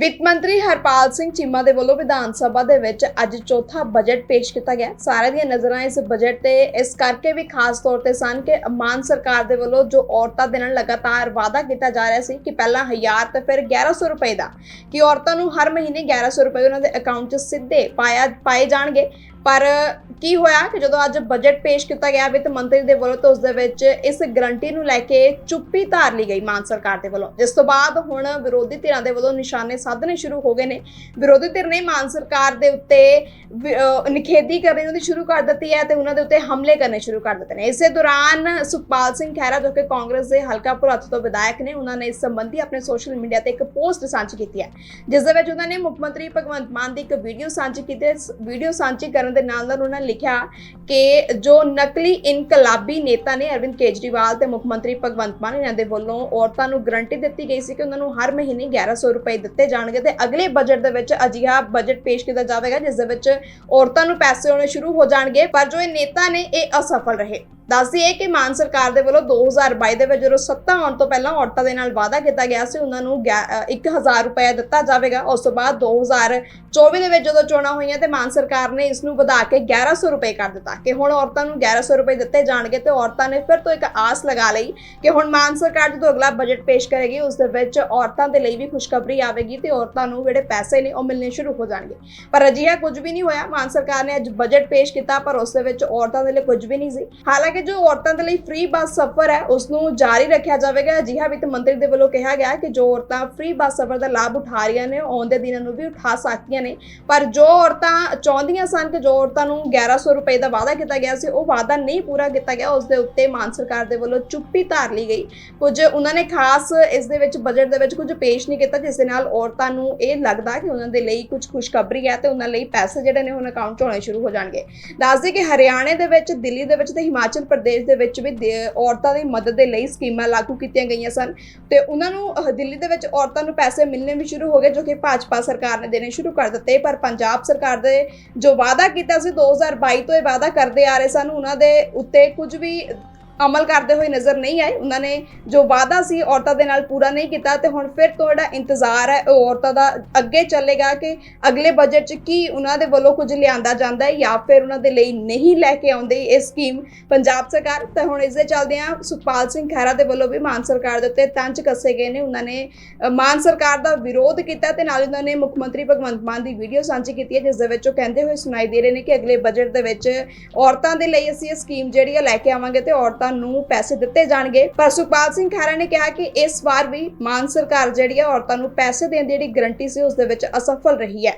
ਵਿੱਤ ਮੰਤਰੀ ਹਰਪਾਲ ਸਿੰਘ ਚੀਮਾ ਦੇ ਵੱਲੋਂ ਵਿਧਾਨ ਸਭਾ ਦੇ ਵਿੱਚ ਅੱਜ ਚੌਥਾ ਬਜਟ ਪੇਸ਼ ਕੀਤਾ ਗਿਆ। ਸਾਰਿਆਂ ਦੀਆਂ ਨਜ਼ਰਾਂ ਇਸ ਬਜਟ ਤੇ, ਇਸ ਕਰਕੇ ਵੀ ਖਾਸ ਤੌਰ ਤੇ ਸਨ ਕਿ ਮਾਨ ਸਰਕਾਰ ਦੇ ਵੱਲੋਂ ਜੋ ਔਰਤਾਂ ਦੇ ਨਾਲ ਲਗਾਤਾਰ ਵਾਅਦਾ ਕੀਤਾ ਜਾ ਰਿਹਾ ਸੀ ਕਿ ਪਹਿਲਾਂ 1000 ਤੇ ਫਿਰ 1100 ਰੁਪਏ ਦਾ, ਕਿ ਔਰਤਾਂ ਨੂੰ ਹਰ ਮਹੀਨੇ 1100 ਰੁਪਏ ਉਹਨਾਂ ਦੇ ਅਕਾਊਂਟ 'ਚ ਸਿੱਧੇ ਪਾਇਆ, ਪਾਏ ਜਾਣਗੇ। ਪਰ ਕੀ ਹੋਇਆ ਕਿ ਜਦੋਂ ਅੱਜ ਬਜਟ ਪੇਸ਼ ਕੀਤਾ ਗਿਆ ਵਿੱਤ ਮੰਤਰੀ ਦੇ ਵੱਲੋਂ, ਤਾਂ ਉਸ ਦੇ ਵਿੱਚ ਇਸ ਗਰੰਟੀ ਨੂੰ ਲੈ ਕੇ ਚੁੱਪੀ ਧਾਰ ਲਈ ਗਈ ਮਾਨ ਸਰਕਾਰ ਦੇ ਵੱਲੋਂ। ਜਿਸ ਤੋਂ ਬਾਅਦ ਹੁਣ ਵਿਰੋਧੀ ਧਿਰਾਂ ਦੇ ਵੱਲੋਂ ਨਿਸ਼ਾਨੇ ਸਾਧਨੇ ਸ਼ੁਰੂ ਹੋ ਗਏ ਨੇ। ਵਿਰੋਧੀ ਧਿਰ ਨੇ ਮਾਨ ਸਰਕਾਰ ਦੇ ਉੱਤੇ ਨਿਖੇਧੀ ਕਰਨੀ ਉਹਨਾਂ ਸ਼ੁਰੂ ਕਰ ਦਿੱਤੀ ਹੈ ਤੇ ਉਹਨਾਂ ਦੇ ਉੱਤੇ ਹਮਲੇ ਕਰਨੇ ਸ਼ੁਰੂ ਕਰ ਦਿੱਤੇ ਨੇ। ਇਸੇ ਦੌਰਾਨ ਸੁਖਪਾਲ ਸਿੰਘ ਖਹਿਰਾ, ਜੋ ਕਿ ਕਾਂਗਰਸ ਦੇ ਹਲਕਾ ਭੁਰੱਥ ਤੋਂ ਵਿਧਾਇਕ ਨੇ, ਉਹਨਾਂ ਨੇ ਇਸ ਸੰਬੰਧੀ ਆਪਣੇ ਸੋਸ਼ਲ ਮੀਡੀਆ ਤੇ ਇੱਕ ਪੋਸਟ ਸਾਂਝੀ ਕੀਤੀ ਹੈ। ਜਿਸ ਦੇ ਵਿੱਚ ਉਹਨਾਂ ਨੇ ਮੁੱਖ ਮੰਤਰੀ ਭਗਵੰਤ ਮਾਨ ਦੀ ਇੱਕ ਵੀਡੀਓ ਸਾਂਝੀ ਕੀਤੀ ਵੀਡੀਓ ਸਾਂਝੀ ਕਰਨ ਦੇ ਨਾਲ ਨਾਲ ਉਹਨਾਂ ਨੇ ਲਿਖਿਆ ਕਿ ਜੋ ਨਕਲੀ ਇਨਕਲਾਬੀ ਨੇਤਾ ਨੇ ਅਰਵਿੰਦ ਕੇਜਰੀਵਾਲ ਤੇ ਮੁੱਖ ਮੰਤਰੀ ਭਗਵੰਤ ਮਾਨ ਇਹਨਾਂ ਦੇ ਵੱਲੋਂ ਔਰਤਾਂ ਨੂੰ ਗਰੰਟੀ ਦਿੱਤੀ ਗਈ ਸੀ ਕਿ ਉਹਨਾਂ ਨੂੰ ਹਰ ਮਹੀਨੇ 1100 ਰੁਪਏ ਦਿੱਤੇ ਜਾਣਗੇ ਤੇ ਅਗਲੇ ਬਜਟ ਦੇ ਵਿੱਚ ਅਜਿਹਾ ਬਜਟ ਪੇਸ਼ ਕੀਤਾ ਜਾਵੇਗਾ, ਜਿਸ ਦੇ ਵਿੱਚ ਔਰਤਾਂ ਨੂੰ ਪੈਸੇ ਆਉਣੇ ਸ਼ੁਰੂ ਹੋ ਜਾਣਗੇ, ਪਰ ਜੋ ਇਹ ਨੇਤਾ ਨੇ, ਇਹ ਅਸਫਲ ਰਹੇ। ਦੱਸਦੀ ਹੈ ਕਿ ਮਾਨ ਸਰਕਾਰ ਦੇ ਵੱਲੋਂ 2022 ਦੇ ਵਿੱਚ ਜਦੋਂ ਸੱਤਾ ਆਉਣ ਤੋਂ ਪਹਿਲਾਂ ਔਰਤਾਂ ਦੇ ਨਾਲ ਵਾਅਦਾ ਕੀਤਾ ਗਿਆ ਸੀ, ਉਹਨਾਂ ਨੂੰ ਗਿਆ- 1000 ਰੁਪਏ ਦਿੱਤਾ ਜਾਵੇਗਾ। ਉਸ ਤੋਂ ਬਾਅਦ 2024 ਦੇ ਵਿੱਚ ਜਦੋਂ ਚੋਣਾਂ ਹੋਈਆਂ ਤੇ ਮਾਨ ਸਰਕਾਰ ਨੇ ਇਸ ਨੂੰ ਵਧਾ ਕੇ 1100 ਰੁਪਏ ਕਰ ਦਿੱਤਾ ਕਿ ਹੁਣ ਔਰਤਾਂ ਨੂੰ 1100 ਰੁਪਏ ਦਿੱਤੇ ਜਾਣਗੇ ਤੇ ਔਰਤਾਂ ਨੇ ਫਿਰ ਤੋਂ ਇੱਕ ਆਸ ਲਗਾ ਲਈ ਕਿ ਹੁਣ ਮਾਨ ਸਰਕਾਰ ਜਦੋਂ ਅਗਲਾ ਬਜਟ ਪੇਸ਼ ਕਰੇਗੀ, ਉਸ ਦੇ ਵਿੱਚ ਔਰਤਾਂ ਦੇ ਲਈ ਵੀ ਖੁਸ਼ਖਬਰੀ ਆਵੇਗੀ ਤੇ ਔਰਤਾਂ ਨੂੰ ਜਿਹੜੇ ਪੈਸੇ ਨੇ ਉਹ ਮਿਲਣੇ ਸ਼ੁਰੂ ਹੋ ਜਾਣਗੇ। ਪਰ ਅਜਿਹਾ ਕੁਝ ਵੀ ਨਹੀਂ ਹੋਇਆ। ਮਾਨ ਸਰਕਾਰ ਨੇ ਅੱਜ ਬਜਟ ਪੇਸ਼ ਕੀਤਾ, ਪਰ ਉਸ ਦੇ ਵਿੱਚ ਔਰਤਾਂ ਦੇ ਲਈ ਕੁਝ ਵੀ ਨਹੀਂ ਸੀ। ਹਾਲਾਂਕਿ ਜੋ ਔਰਤਾਂ ਦੇ ਲਈ ਫ੍ਰੀ ਬੱਸ ਸਫ਼ਰ ਹੈ ਉਸ ਨੂੰ ਜਾਰੀ ਰੱਖਿਆ ਜਾਵੇਗਾ। ਅਜਿਹਾ ਵਿੱਤ ਮੰਤਰੀ ਦੇ ਵੱਲੋਂ ਕਿਹਾ ਗਿਆ ਕਿ ਜੋ ਔਰਤਾਂ ਫ੍ਰੀ ਬੱਸ ਸਫ਼ਰ ਦਾ ਲਾਭ ਉਠਾ ਰਹੀਆਂ ਨੇ ਆਉਂਦੇ ਦਿਨਾਂ ਨੂੰ ਵੀ ਉਠਾ ਸਕਦੀਆਂ ਨੇ। ਪਰ ਜੋ ਔਰਤਾਂ ਚਾਹੁੰਦੀਆਂ ਸਨ ਕਿ ਜੋ ਔਰਤਾਂ ਨੂੰ 1100 ਰੁਪਏ ਦਾ ਵਾਅਦਾ ਕੀਤਾ ਗਿਆ ਸੀ, ਉਹ ਵਾਅਦਾ ਨਹੀਂ ਪੂਰਾ ਕੀਤਾ ਗਿਆ। ਉਸ ਦੇ ਉੱਤੇ ਮਾਨ ਸਰਕਾਰ ਦੇ ਵੱਲੋਂ ਚੁੱਪੀ ਧਾਰ ਲਈ ਗਈ। ਕੁਝ ਉਹਨਾਂ ਨੇ ਖਾਸ ਇਸ ਦੇ ਵਿੱਚ ਬਜਟ ਦੇ ਵਿੱਚ ਕੁਝ ਪੇਸ਼ ਨਹੀਂ ਕੀਤਾ, ਜਿਸ ਦੇ ਨਾਲ ਔਰਤਾਂ ਨੂੰ ਇਹ ਲੱਗਦਾ ਕਿ ਉਹਨਾਂ ਦੇ ਲਈ ਕੁਝ ਖੁਸ਼ਖਬਰੀ ਹੈ ਤੇ ਉਹਨਾਂ ਲਈ ਪੈਸੇ ਜਿਹੜੇ ਨੇ ਹੁਣ ਅਕਾਊਂਟ 'ਚ ਆਉਣੇ ਸ਼ੁਰੂ ਹੋ ਜਾਣਗੇ। ਦੱਸਦੇ ਕਿ ਹਰਿਆਣੇ ਦੇ ਵਿੱਚ, ਦਿੱਲੀ ਦੇ ਵਿੱਚ ਤੇ ਹਿਮਾਚਲ ਪ੍ਰਦੇਸ਼ ਦੇ ਵਿੱਚ ਵੀ ਔਰਤਾਂ ਦੀ ਮਦਦ ਦੇ ਲਈ ਸਕੀਮਾਂ ਲਾਗੂ ਕੀਤੀਆਂ ਗਈਆਂ ਸਨ। ਤੇ ਉਹਨਾਂ ਨੂੰ ਦਿੱਲੀ ਦੇ ਵਿੱਚ ਔਰਤਾਂ ਨੂੰ ਪੈਸੇ ਮਿਲਣੇ ਵੀ ਸ਼ੁਰੂ ਹੋ ਗਏ, ਜੋ ਕਿ ਭਾਜਪਾ ਸਰਕਾਰ ਨੇ ਦੇਣੇ ਸ਼ੁਰੂ ਕਰ ਦਿੱਤੇ। ਪਰ ਪੰਜਾਬ ਸਰਕਾਰ ਦੇ ਜੋ ਵਾਅਦਾ ਕੀਤਾ ਸੀ 2022 ਤੋਂ ਇਹ ਵਾਅਦਾ ਕਰਦੇ ਆ ਰਹੇ ਸਨ, ਉਹਨਾਂ ਦੇ ਉੱਤੇ ਕੁਝ ਵੀ ਅਮਲ ਕਰਦੇ ਹੋਏ ਨਜ਼ਰ ਨਹੀਂ ਆਏ। ਉਹਨਾਂ ਨੇ ਜੋ ਵਾਅਦਾ ਸੀ ਔਰਤਾਂ ਦੇ ਨਾਲ ਪੂਰਾ ਨਹੀਂ ਕੀਤਾ ਤੇ ਹੁਣ ਫਿਰ ਤੋਂ ਜਿਹੜਾ ਇੰਤਜ਼ਾਰ ਹੈ, ਉਹ ਔਰਤਾਂ ਦਾ ਅੱਗੇ ਚੱਲੇਗਾ ਕਿ ਅਗਲੇ ਬਜਟ 'ਚ ਕੀ ਉਹਨਾਂ ਦੇ ਵੱਲੋਂ ਕੁਝ ਲਿਆਂਦਾ ਜਾਂਦਾ ਹੈ ਜਾਂ ਫਿਰ ਉਹਨਾਂ ਦੇ ਲਈ ਨਹੀਂ ਲੈ ਕੇ ਆਉਂਦੀ ਇਹ ਸਕੀਮ ਪੰਜਾਬ ਸਰਕਾਰ। ਤਾਂ ਹੁਣ ਇਸ ਦੇ ਚੱਲਦਿਆਂ ਸੁਖਪਾਲ ਸਿੰਘ ਖਹਿਰਾ ਦੇ ਵੱਲੋਂ ਵੀ ਮਾਨ ਸਰਕਾਰ ਦੇ ਉੱਤੇ ਤੰਜ ਕੱਸੇ ਗਏ ਨੇ। ਉਹਨਾਂ ਨੇ ਮਾਨ ਸਰਕਾਰ ਦਾ ਵਿਰੋਧ ਕੀਤਾ ਤੇ ਨਾਲ ਹੀ ਉਹਨਾਂ ਨੇ ਮੁੱਖ ਮੰਤਰੀ ਭਗਵੰਤ ਮਾਨ ਦੀ ਵੀਡੀਓ ਸਾਂਝੀ ਕੀਤੀ ਹੈ, ਜਿਸ ਦੇ ਵਿੱਚ ਉਹ ਕਹਿੰਦੇ ਹੋਏ ਸੁਣਾਈ ਦੇ ਰਹੇ ਨੇ ਕਿ ਅਗਲੇ ਬਜਟ ਦੇ ਵਿੱਚ ਔਰਤਾਂ ਦੇ ਲਈ ਅਸੀਂ ਇਹ ਸਕੀਮ ਜਿਹੜੀ ਹੈ ਲੈ ਕੇ ਆਵਾਂਗੇ ਤੇ ਔਰਤਾਂ ਨੂੰ ਪੈਸੇ ਦਿੱਤੇ ਜਾਣਗੇ। ਪਰ ਸੁਖਪਾਲ ਸਿੰਘ ਖਹਿਰਾ ਨੇ ਕਿਹਾ ਕਿ ਇਸ ਵਾਰ ਵੀ ਮਾਨ ਸਰਕਾਰ ਜਿਹੜੀ ਹੈ ਔਰਤਾਂ ਨੂੰ ਪੈਸੇ ਦੇਣ ਦੀ ਜਿਹੜੀ ਗਰੰਟੀ ਸੀ, ਉਸ ਦੇ ਵਿੱਚ ਅਸਫਲ ਰਹੀ ਹੈ।